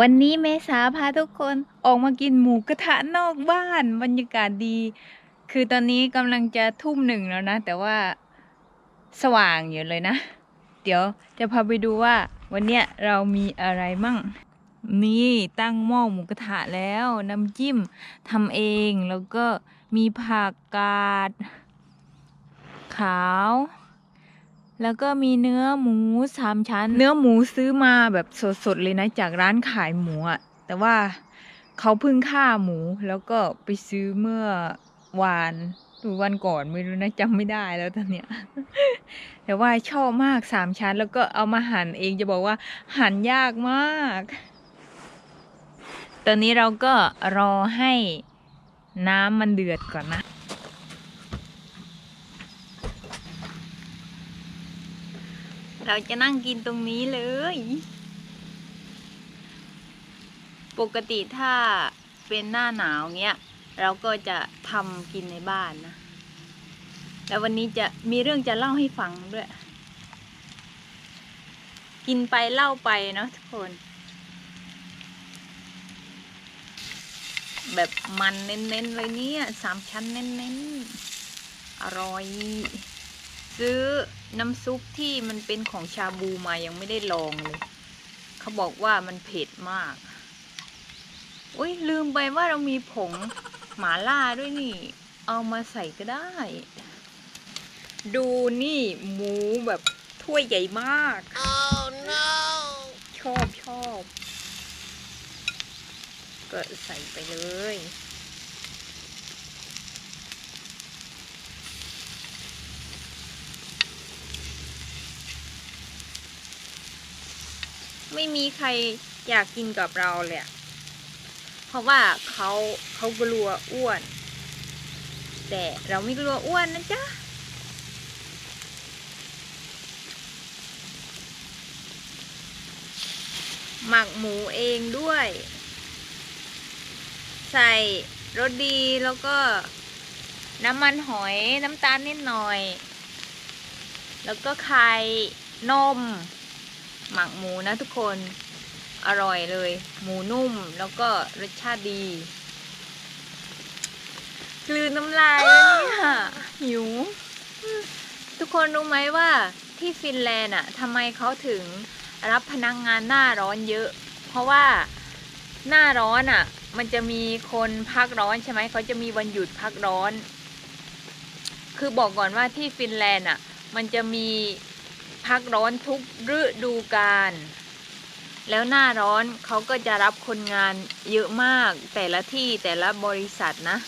วันนี้เมษาพาทุกคนออกมากินหมูกระทะนอกบ้านบรรยากาศดี คือตอนนี้กำลังจะทุ่มหนึ่งแล้วนะ แต่ว่าสว่างอยู่เลยนะ เดี๋ยวจะพาไปดูว่า วันเนี้ยเรามีอะไรมั่ง นี่ตั้งหม้อหมูกระทะแล้วน้ำจิ้มทำเองแล้วก็มีผักกาด ขาว แล้วก็มีเนื้อหมูสามชั้น เนื้อหมูซื้อมาแบบสดๆเลยนะจากร้านขายหมูอะแต่ว่าเขาเพิ่งฆ่าหมู แล้วก็ไปซื้อเมื่อวานหรือวันก่อนไม่รู้นะจำไม่ได้แล้วตอนเนี้ยแต่ว่าชอบมากสามชั้น แล้วก็เอามาหั่นเองจะบอกว่า หั่นยากมาก ตอนนี้เราก็รอให้น้ำมันเดือดก่อนนะ เราจะนั่งกินตรงนี้เลย ปกติถ้าเป็นหน้าหนาวเงี้ย เราก็จะทำกินในบ้านนะ แล้ววันนี้จะมีเรื่องจะเล่าให้ฟังด้วย กินไปเล่าไปเนาะทุกคน แบบมันเน้นๆเลยเนี่ยสามชั้นเน้นๆ อร่อย ซื้อ น้ำซุปที่มันเป็นของชาบูมายังไม่ได้ลองเลย เขาบอกว่ามันเผ็ดมากอุ้ยลืมไปว่าเรามีผงหมาล่าด้วยนี่ เอามาใส่ก็ได้ ดูนี่หมูแบบถ้วยใหญ่มาก Oh no! ชอบชอบก็ใส่ไปเลย ไม่มีใครอยากกินกับเราเลยเพราะว่าเขาเขากลัวอ้วน แต่เราไม่กลัวอ้วนนะจ๊ะหมักหมูเองด้วย ใส่รสดีแล้วก็น้ำมันหอยน้ำตาลนิดหน่อย แล้วก็ไข่นม หมักหมูนะทุกคนอร่อยเลย หมูนุ่มแล้วก็รสชาติดีกลืนน้ำลายแล้วเนี่ยหิว ทุกคนรู้ไหมว่าที่ฟินแลนด์อะทำไมเขาถึงรับพนักงงานหน้าร้อนเยอะ เพราะว่าหน้าร้อนอะ มันจะมีคนพักร้อนใช่ไหมเขาจะมีวันหยุดพักร้อน คือบอกก่อนว่าที่ฟินแลนด์อะ มันจะมี พักร้อนทุกฤดูกาลแล้วหน้าร้อนเขาก็จะรับคนงานเยอะมากแต่ละที่แต่ละบริษัทนะ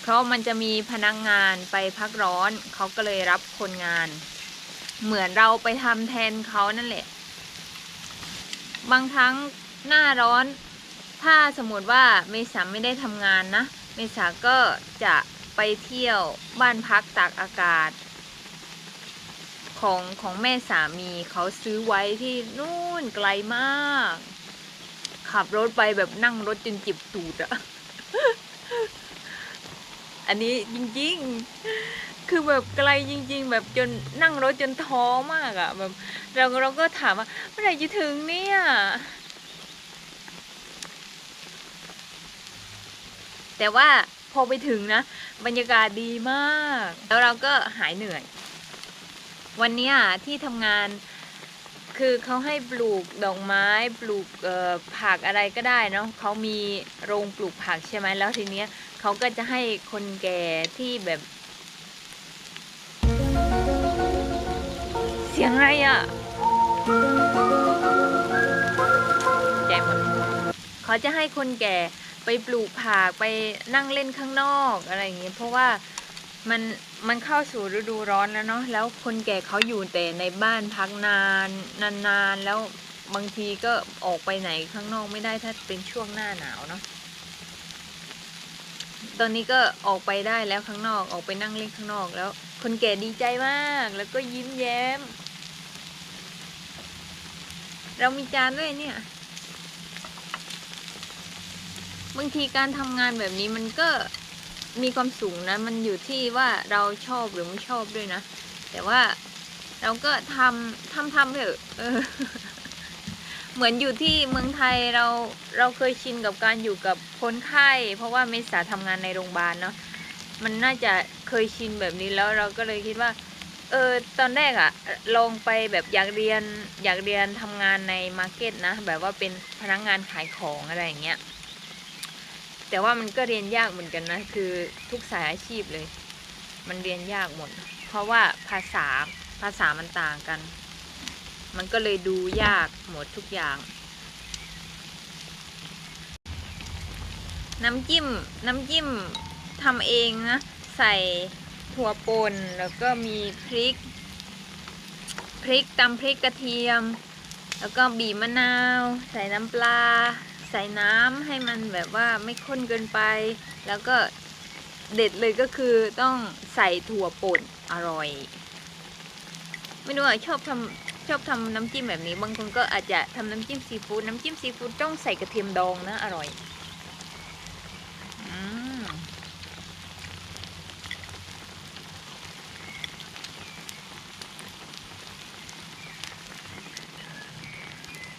เพราะมันจะมีพนักงานไปพักร้อนเขาก็เลยรับคนงาน เหมือนเราไปทำแทนเขานั่นแหละ บางครั้งหน้าร้อน ถ้าสมมติว่าเมษาไม่ได้ทำงานนะ เมษาก็จะไปเที่ยวบ้านพักตากอากาศ ของของแม่สามีเขาซื้อไว้ที่นู่นไกลมาก ขับรถไปแบบนั่งรถจนจิบตูดอะอันนี้จริงๆ คือแบบไกลจริง ๆ แบบจนนั่งรถจนท้อมากอะแบบเราเราก็ถามว่าเมื่อไหร่จะถึงเนี่ยแต่ว่าพอไปถึงนะ บรรยากาศดีมาก แล้วเราก็หายเหนื่อย วันนี้ที่ทำงานคือเขาให้ปลูกดอกไม้ปลูกผักอะไรก็ได้เนาะเขามีโรงปลูกผักใช่ไหมแล้วทีเนี้ยเขาก็จะให้คนแก่ที่แบบ เสียงอะไรอะ่ะใจหมดเขาจะให้คนแก่ไปปลูกผักไปนั่งเล่นข้างนอกอะไรอย่างเงี้ยเพราะว่า มันมันเข้าสู่ฤดูร้อนแล้วเนาะแล้วคนแก่เขาอยู่แต่ในบ้านพักนานนานๆแล้วบางทีก็ออกไปไหนข้างนอกไม่ได้ถ้าเป็นช่วงหน้าหนาวเนาะตอนนี้ก็ออกไปได้แล้วข้างนอกออกไปนั่งเล่นข้างนอกแล้ว คนแก่ดีใจมาก แล้วก็ยิ้มแย้ม เรามีจานด้วยเนี่ย บางทีการทำงานแบบนี้มันก็ มีความสูงนะมันอยู่ที่ว่าเราชอบหรือไม่ชอบด้วยนะ แต่ว่าเราก็ทำทำทำเถอะเหมือนอยู่ที่เมืองไทยเราเราเคยชินกับการอยู่กับคนไข้เพราะว่าเมษาทำงานในโรงพยาบาลเนาะมันน่าจะเคยชินแบบนี้แล้วเราก็เลยคิดว่า เออตอนแรกอะลองไปแบบอยากเรียนอยากเรียนทำงานในมาร์เก็ตนะ แบบว่าเป็นพนักงานขายของอะไรอย่างเงี้ย แต่ว่ามันก็เรียนยากเหมือนกันนะ คือทุกสายอาชีพเลย มันเรียนยากหมด เพราะว่าภาษาภาษามันต่างกัน มันก็เลยดูยากหมดทุกอย่าง น้ำจิ้มน้ำจิ้มทำเองนะ ใส่ถั่วป่นแล้วก็มีพริก พริกตำพริกกระเทียม แล้วก็บีบมะนาว ใส่น้ำปลา ใส่น้ำให้มันแบบว่าไม่ข้นเกินไป แล้วก็เด็ดเลยก็คือต้องใส่ถั่วป่นอร่อย ไม่รู้อะชอบทำชอบทำน้ำจิ้มแบบนี้บางคนก็อาจจะทำน้ำจิ้มซีฟู้ดน้ำจิ้มซีฟู้ดต้องใส่กระเทียมดองนะอร่อย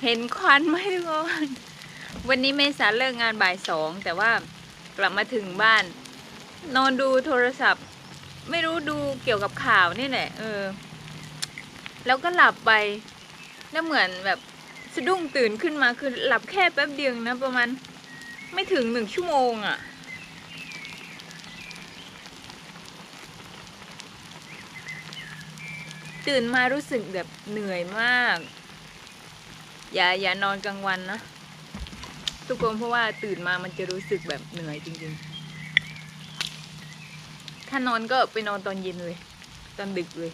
เห็นควันไหมทุกคน วันนี้เมษาเลิกงานบ่ายสองแต่ว่ากลับมาถึงบ้าน นอนดูโทรศัพท์ ไม่รู้ดูเกี่ยวกับข่าวนี่แหละเออ แล้วก็หลับไป แล้วเหมือนแบบสะดุ้งตื่นขึ้นมาคือหลับแค่แป๊บเดียวนะประมาณไม่ถึงหนึ่งชั่วโมงอะ่ะ ตื่นมารู้สึกแบบเหนื่อยมาก อย่าอย่านอนกลางวันนะ ทุกคนเพราะว่าตื่นมามันจะรู้สึกแบบเหนื่อยจริงๆ ถ้านอนก็ไปนอนตอนเย็นเลย ตอนดึกเลย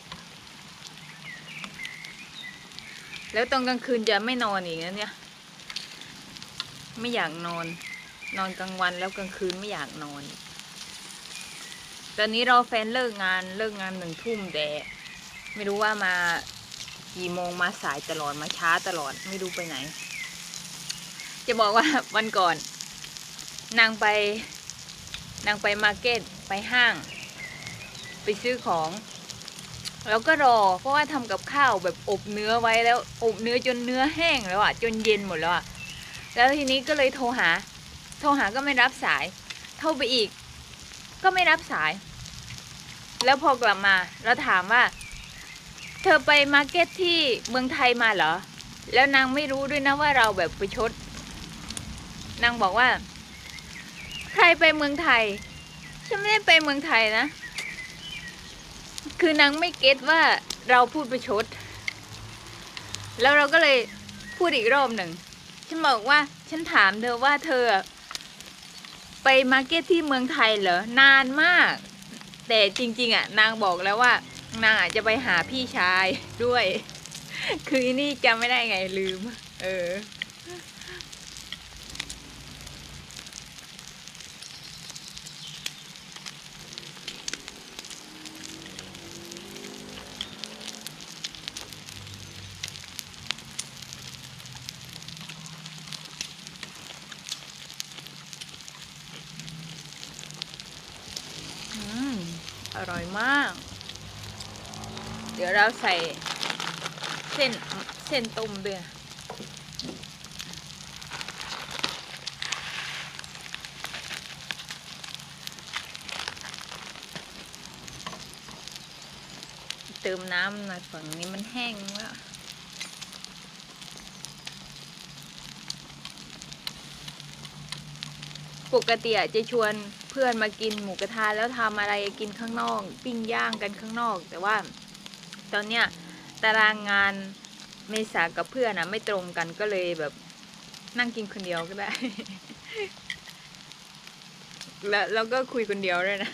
แล้วตอนกลางคืนจะไม่นอนอีกนะเนี่ย ไม่อยากนอน นอนกลางวันแล้วกลางคืนไม่อยากนอน ตอนนี้เราแฟนเลิกงานเลิกงานหนึ่งทุ่มแต่ไม่รู้ว่ามากี่โมงมาสายตลอดมาช้าตลอดไม่รู้ไปไหน จะบอกว่าวันก่อน นางไป นางไปมาร์เก็ตไปห้าง ไปซื้อของ แล้วก็รอ เพราะว่าทำกับข้าวแบบอบเนื้อไว้แล้ว อบเนื้อจนเนื้อแห้งแล้วอะจนเย็นหมดแล้วอะแล้วทีนี้ก็เลยโทรหา โทรหาก็ไม่รับสายโทรไปอีก ก็ไม่รับสาย แล้วพอกลับมาเราถามว่า เธอไปมาร์เก็ตที่เมืองไทยมาเหรอ แล้วนางไม่รู้ด้วยนะว่าเราแบบไปชด นางบอกว่า ใครไปเมืองไทย ฉันไม่ได้ไปเมืองไทยนะ คือนางไม่เก็ตว่าเราพูดประชด แล้วเราก็เลยพูดอีกรอบหนึ่ง ฉันบอกว่า ฉันถามเธอว่าเธอ ไปมาร์เก็ตที่เมืองไทยเหรอ นานมาก แต่จริง ๆ อะ นางบอกแล้วว่า นางอาจจะไปหาพี่ชายด้วย คืออีนี่จำไม่ได้ไงลืม เออม อยมาก เดี๋ยวเราใส่เส้นเส้นต้มด้วยเติมน้ำหน่อยฝั่งนี้มันแห้งแล้ว ปกติจะชวน เพื่อนมากินหมูกระทะแล้วทำอะไรกินข้างนอก ปิ้งย่างกันข้างนอก แต่ว่าตอนเนี้ยตารางงานเมษากับเพื่อนอะไม่ตรงกันก็เลยแบบนั่งกินคนเดียวก็ได้ แล้วเราก็คุยคนเดียวด้วยนะ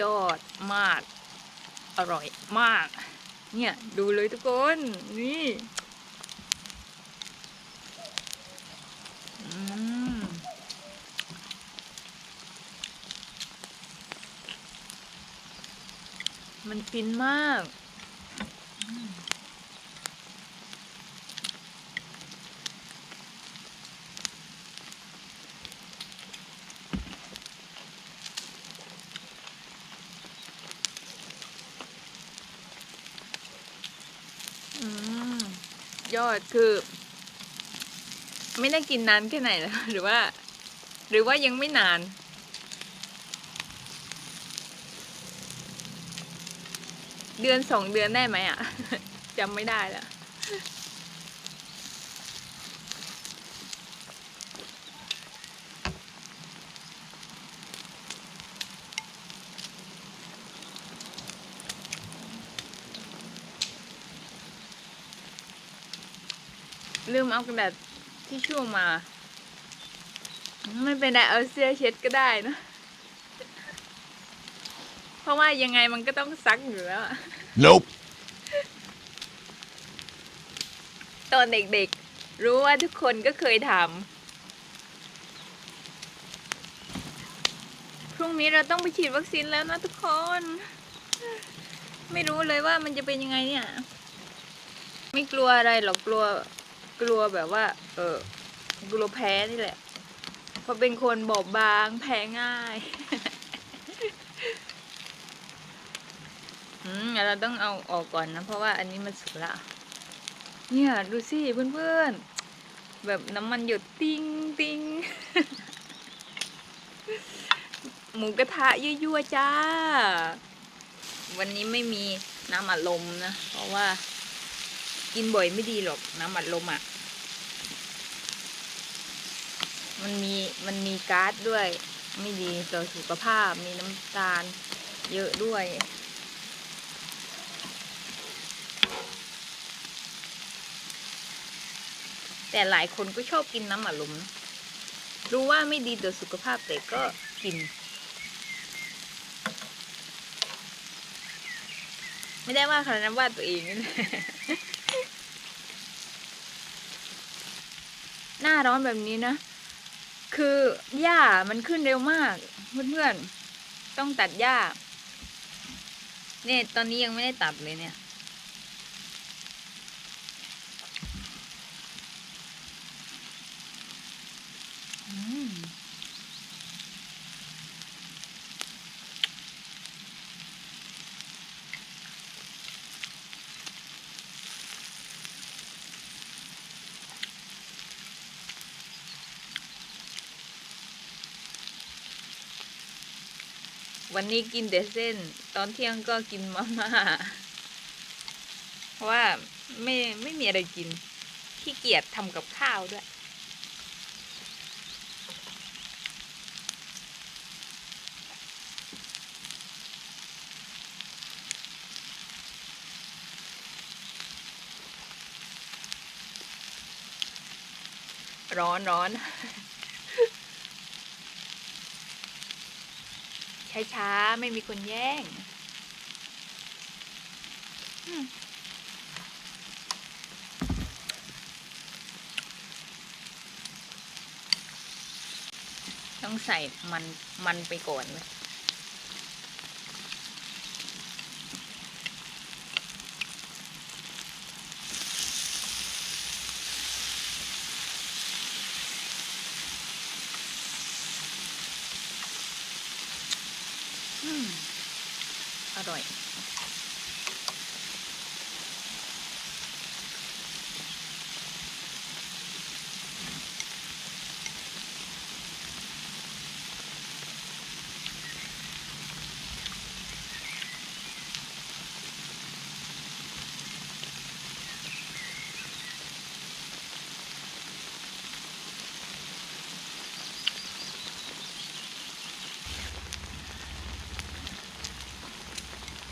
ยอดมาก อร่อยมาก เนี่ย ดูเลยทุกคน นี่มันฟินมาก ยอดคือ ไม่ได้กินนานแค่ไหนแล้วหรือว่า หรือว่ายังไม่นานเดือนสองเดือนได้ไหมอะจำไม่ได้แล้ว ลืมเอากระดาษที่ช่วงมา ไม่เป็นไรเอาเสื้อเช็ดก็ได้นะ เพราะว่ายังไงมันก็ต้องซักอยู่แล้วอะ Nope. ตอนเด็กๆ รู้ว่าทุกคนก็เคยทำ พรุ่งนี้เราต้องไปฉีดวัคซีนแล้วนะทุกคน ไม่รู้เลยว่ามันจะเป็นยังไงเนี่ย ไม่กลัวอะไรหรอกกลัว กลัวแบบว่า เออกลัวแพ้นี่แหละ เพราะเป็นคนบอบบาง แพ้ง่ายอืมเราต้องเอาออกก่อนนะ เพราะว่าอันนี้มันสุกละ เนี่ยดูสิเพื่อนๆ แบบน้ำมันหยดติ้งติ้งหมูกระทะยั่วๆจ้า วันนี้ไม่มีน้ำอัดลมนะ เพราะว่า กินบ่อยไม่ดีหรอกน้ำอัดลมอะ มันมีมันมีก๊าซด้วย ไม่ดีต่อสุขภาพมีน้ำตาล เยอะด้วยแต่หลายคนก็ชอบกินน้ำอัดลม รู้ว่าไม่ดีต่อสุขภาพแต่ก็กิน ไม่ได้ว่าใครนะว่าตัวเอง หน้าร้อนแบบนี้นะ คือหญ้ามันขึ้นเร็วมากเพื่อนๆ ต้องตัดหญ้า เนี่ยตอนนี้ยังไม่ได้ตัดเลยเนี่ย วันนี้กินแต่เส้น ตอนเที่ยงก็กินมาม่าเพราะว่าไม่ไม่มีอะไรกินขี้เกียจทำกับข้าวด้วย ร้อนร้อน ช้าๆ ไม่มีคนแย่งต้องใส่มันมันไปก่อนเลย อ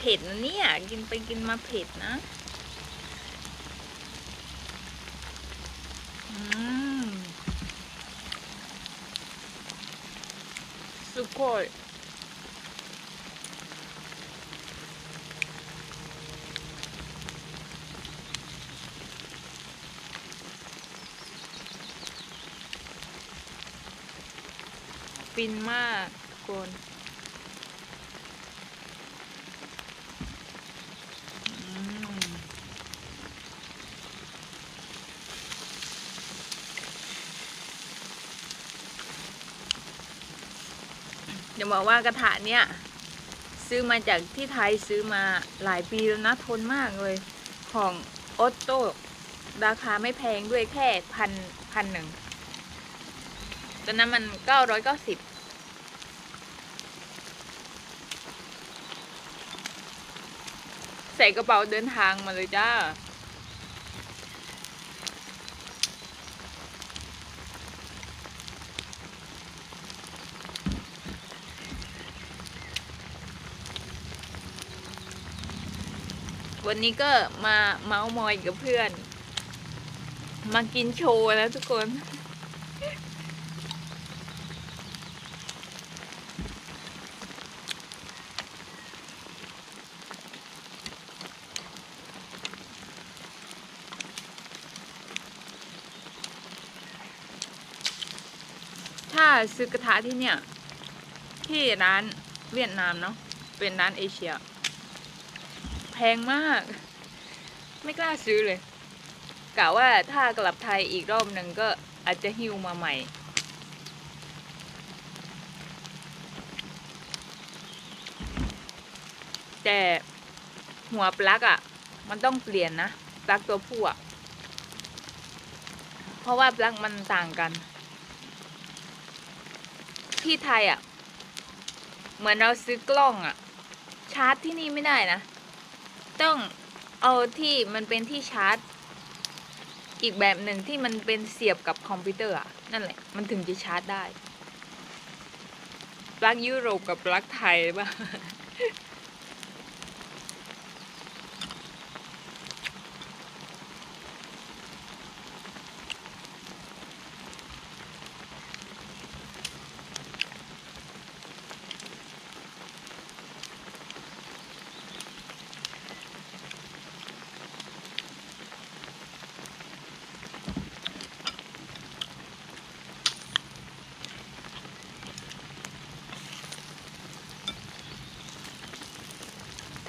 ผ็ดนะเนี่ย กินไปกินมาเผ็ดนะอืมสุโคยฟินมากทุกคน เดี๋ยวบอกว่ากระถาเนี่ยซื้อมาจากที่ไทยซื้อมาหลายปีแล้วนะทนมากเลย ของออโต้ราคาไม่แพงด้วยแค่พันพันหนึ่งตอนนั้นมันเก้าร้อยเก้าสิบใส่กระเป๋าเดินทางมาเลยจ้า วันนี้ก็มาเมาส์มอยกับเพื่อน มากินโชว์แล้วทุกคน ถ้าซื้อกระทะที่เนี่ย ที่ร้านเวียดนามเนาะเป็นร้านเอเชีย แพงมาก ไม่กล้าซื้อเลยกะว่าถ้ากลับไทยอีกรอบหนึ่งก็อาจจะหิวมาใหม่ แต่หัวปลั๊กอะ่ะ มันต้องเปลี่ยนนะปลั๊กตัวผู้อะ่ะ เพราะว่าปลั๊กมันต่างกัน ที่ไทยอะ่ะ เหมือนเราซื้อกล้องอะ่ะ ชาร์จที่นี่ไม่ได้นะ ต้องเอาที่มันเป็นที่ชาร์จ อีกแบบหนึ่งที่มันเป็นเสียบกับคอมพิวเตอร์อะนั่นแหละ มันถึงจะชาร์จได้ ปลั๊กยุโรปกับปลั๊กไทยป่ะ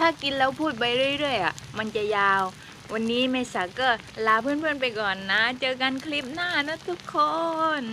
ากินแล้วพูดไปเรื่อยๆอะมันจะยาว วันนี้เมษาก็ลาเพื่อนๆไปก่อนนะ เจอกันคลิปหน้านะทุกคน